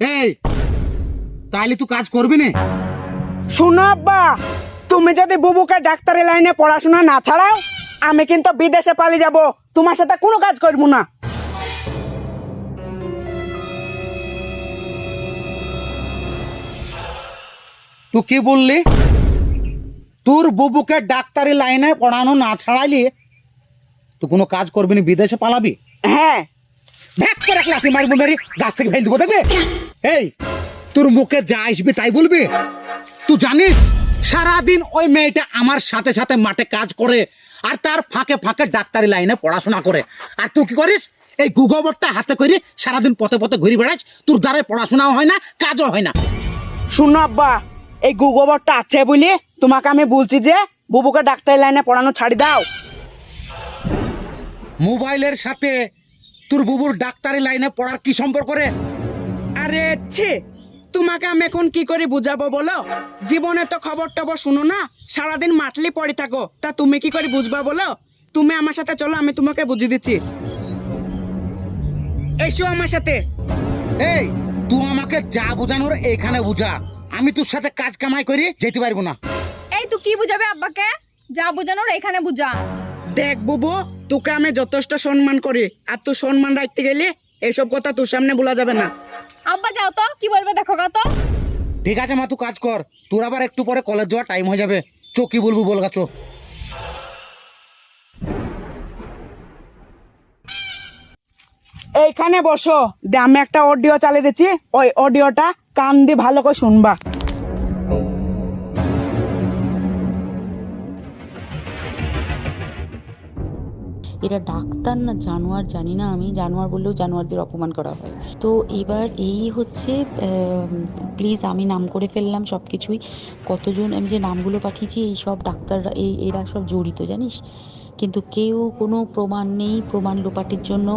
এই তাইলে তুই কাজ করবি না। শুনো আব্বা তুমি যদি বুবুকে ডাক্তারি লাইনে পড়াশোনা না ছাড়াও আমি কিন্তু বিদেশে পালিয়ে যাব। তোমার সাথে কোনো কাজ করব না। তুই কি বললি? তোর বুবুকে ডাক্তারি লাইনে পড়ানো না ছাড়াইলি তুই কোনো কাজ করবি না বিদেশে পালাবি? হ্যাঁ। ব্যাক করে এক লাথি মারবো মেরে গাছ থেকে ফেল দেবো দেখবে? এই তোর মুখে যা আসবি তাই বলবি? তুই জানিস সারাদিন ওই মেয়েটা আমার সাথে সাথে মাঠে কাজ করে আর তার ফাঁকে ফাঁকে ডাক্তারি লাইনে পড়াশোনা করে। আর তুই কি করিস? এই গুগবরটা হাতে করে সারাদিন পথে পথে ঘুরে বেড়াস তোর দ্বারাই পড়াশোনাও হয় না কাজও হয় না। শুনো আব্বা এই গুগবরটা আছে বলি তোমাকে আমি বলছি যে বুবুকে ডাক্তারি লাইনে পড়ানো ছাড়ি দাও। মোবাইলের সাথে তোর বুবুর ডাক্তারি লাইনে পড়ার কি সম্পর্ক রে? আরে ছি তোমাকে আমি এখন কি করে বুঝাবো বলো? জীবনে তো খবর টবর শুনো না সারাদিন মাটলি পড়ে থাকো তা তুমি কি করে বুঝবা বলো? তুমি আমার সাথে চলো আমি তোমাকে বুঝিয়ে দিচ্ছি। এসো আমার সাথে। এই তুই আমাকে যা বোঝানোর এখানে বুঝা। আমি তোর সাথে কাজ কামাই করি যেতে পারব না। এই তুই কি বুঝাবে আব্বাকে? যা বুঝানোর এখানে বুঝা। দেখ বুবু তোকে আমি যথেষ্ট সম্মান করি আর তুই সম্মান রাখতে গেলে এসব কথা তোর সামনে বলা যাবে না। আব্বা যাও তো। কি বলবে দেখো গা তো। ঠিক আছে মা তুই কাজ কর। তোর আবার একটু পরে কলেজ যাওয়ার টাইম হয়ে যাবে। চো কি বলব বল গাছো এইখানে বসো। দে আমি একটা অডিও চালিয়ে দিচ্ছি। ওই অডিওটা কান দিয়ে ভালো করে শুনবা। এরা ডাক্তার না জানোয়ার জানি না আমি। জানোয়ার বললেও জানোয়ারদের অপমান করা হয়। তো এবার এই হচ্ছে প্লিজ আমি নাম করে ফেললাম সব কিছুই কতজন আমি যে নামগুলো পাঠিয়েছি, এই সব ডাক্তাররা, এই, এরা সব জড়িত, জানিস? কিন্তু কেউ কোনো প্রমাণ নেই, প্রমাণ লোপাটের জন্য।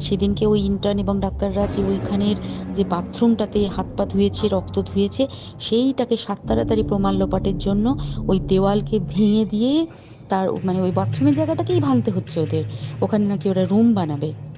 সেদিনকে ওই ইন্টার্ন এবং ডাক্তাররা যে ওইখানের যে বাথরুমটাতে হাত পা ধুয়েছে, রক্ত ধুয়েছে, সেইটাকে সাত তাড়াতাড়ি প্রমাণ লোপাটের জন্য ওই দেওয়ালকে ভেঙে দিয়ে তার মানে ওই বাথরুমের জায়গাটাকেই ভাঙতে হচ্ছে ওদের। ওখানে নাকি ওরা রুম বানাবে।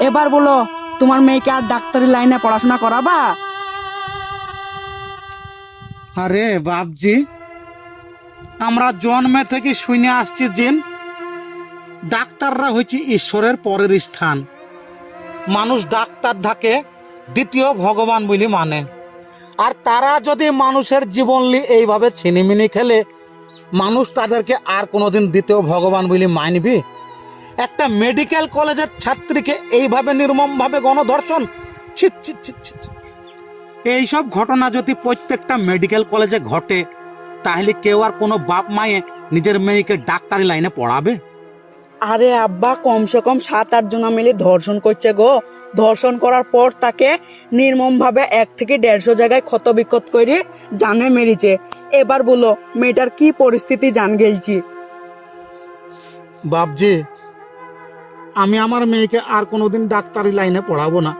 এবার বলো, তোমার মেয়েকে আর ডাক্তারি লাইনে পড়াশোনা করাবা? আরে বাপজি, আমরা জন্মে থেকে শুনে আসছি যে ডাক্তাররা হচ্ছে ঈশ্বরের পরের স্থান। মানুষ ডাক্তার থাকে, দ্বিতীয় ভগবান বলে মানে। আর তারা যদি মানুষের জীবন লি এইভাবে ছিনিমিনি খেলে, মানুষ তাদেরকে আর কোনোদিন দ্বিতীয় ভগবান বলে মানবি? একটা মেডিকেল কলেজের ছাত্রীকে এইভাবে নির্মমভাবে গণধর্ষণ? ছিট ছিট ছিট ছিট। এইসব ঘটনা যদি প্রত্যেকটা মেডিকেল কলেজে ঘটে তাহলে কেউ আর কোনো বাপ মায়ে নিজের মেয়েকে ডাক্তারি লাইনে পড়াবে? আরে আব্বা কমসে কম সাত আট জন মিলে ধর্ষণ করছে গো। ধর্ষণ করার পর তাকে নির্মম ভাবে এক থেকে দেড়শো জায়গায় ক্ষত বিক্ষত করে জানে মেরেছে। এবার বলো মেয়েটার কি পরিস্থিতি জান গেলছি বাপজি আমি আমার মেয়েকে আর কোনোদিন ডাক্তারি লাইনে পড়াবো না।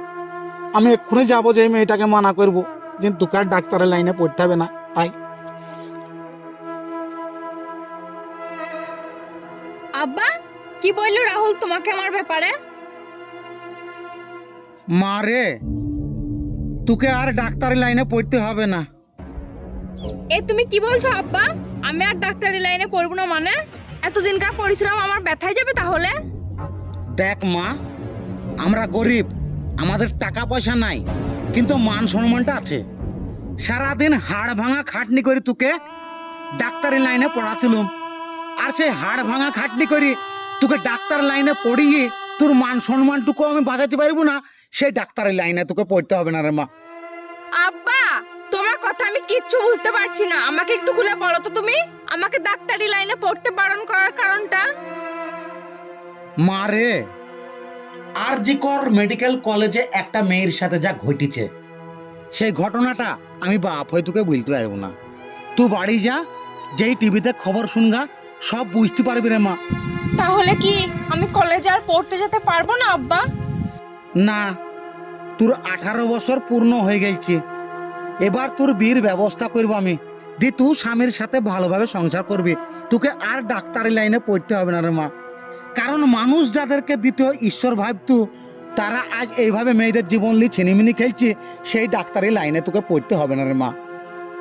আমি এক্ষুনি যাব যে মেয়েটাকে মানা করব যে তোকে আর ডাক্তারি লাইনে পড়তে হবে না। আই আব্বা কি বলল রাহুল তোমাকে আমার ব্যাপারে? মা রে তোকে আর ডাক্তারি লাইনে পড়তে হবে না। এ তুমি কি বলছো আব্বা? আমি আর ডাক্তারি লাইনে পড়ব না মানে? এতদিনকার পরিশ্রম আমার ব্যথায় যাবে তাহলে? দেখ মা, আমরা গরিব, আমাদের টাকা পয়সা নাই, কিন্তু মান সম্মানটা আছে। সারাদিন হাড় ভাঙা খাটনি করে তোকে ডাক্তারি লাইনে পড়াছিলুম। আর সেই হাড় ভাঙা খাটনি করি তোকে ডাক্তার লাইনে পড়িয়ে তোর মান সম্মানটুকু আমি বাঁচাতে পারব না, সেই ডাক্তারি লাইনে তোকে পড়তে হবে না রে মা। আব্বা, তোমার কথা আমি কিচ্ছু বুঝতে পারছি না। আমাকে একটু খুলে বলো তো তুমি? আমাকে ডাক্তারি লাইনে পড়তে বারণ করার কারণটা? মা রে। আর জি কর মেডিকেল কলেজে একটা মেয়ের সাথে যা ঘটেছে। সেই ঘটনাটা আমি বাপ হয়ে তোকে বলতে পারব না। তুই বাড়ি যা যেই টিভিতে খবর শুনগা সব বুঝতে পারবি রে মা। তাহলে কি আমি কলেজে আর পড়তে যেতে পারব না আব্বা? না তোর আঠারো বছর পূর্ণ হয়ে গেছে। এবার তোর বিয়ের ব্যবস্থা করব আমি। দি তুই স্বামীর সাথে ভালোভাবে সংসার করবি। তোকে আর ডাক্তারি লাইনে পড়তে হবে না রে মা। কারণ মানুষ যাদেরকে দ্বিতীয় ঈশ্বর ভাবতু তারা আজ এইভাবে মেয়েদের জীবন নিয়ে ছিনিমিনি খেলছে সেই ডাক্তারি লাইনে তোকে পড়তে হবে না রে মা।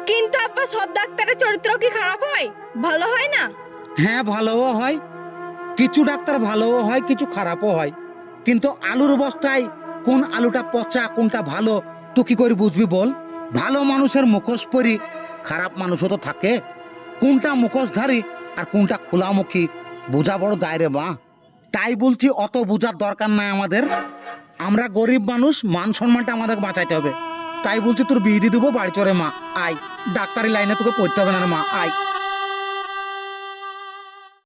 কিন্তু আব্বা সব ডাক্তারের চরিত্র কি খারাপ হয়? ভালো হয় না? হ্যাঁ ভালোও হয়। কিছু ডাক্তার ভালোও হয় কিছু খারাপও হয়। কিন্তু আলুর বস্তায় কোন আলুটা পচা কোনটা ভালো তুই কি করে বুঝবি বল? ভালো মানুষের মুখোশ পরি খারাপ মানুষও তো থাকে। কোনটা মুখোশধারী আর কোনটা খোলামুখী বোঝা বড় দায়রে বা তাই বলছি অত বোঝার দরকার নাই আমাদের। আমরা গরিব মানুষ, মান সম্মানটা আমাদের বাঁচাইতে হবে। তাই বলছি তোর বিয়ে দিয়ে দেবো বাড়ি চড়ে, মা। আয়, ডাক্তারি লাইনে তোকে পড়তে হবে না মা। আয়।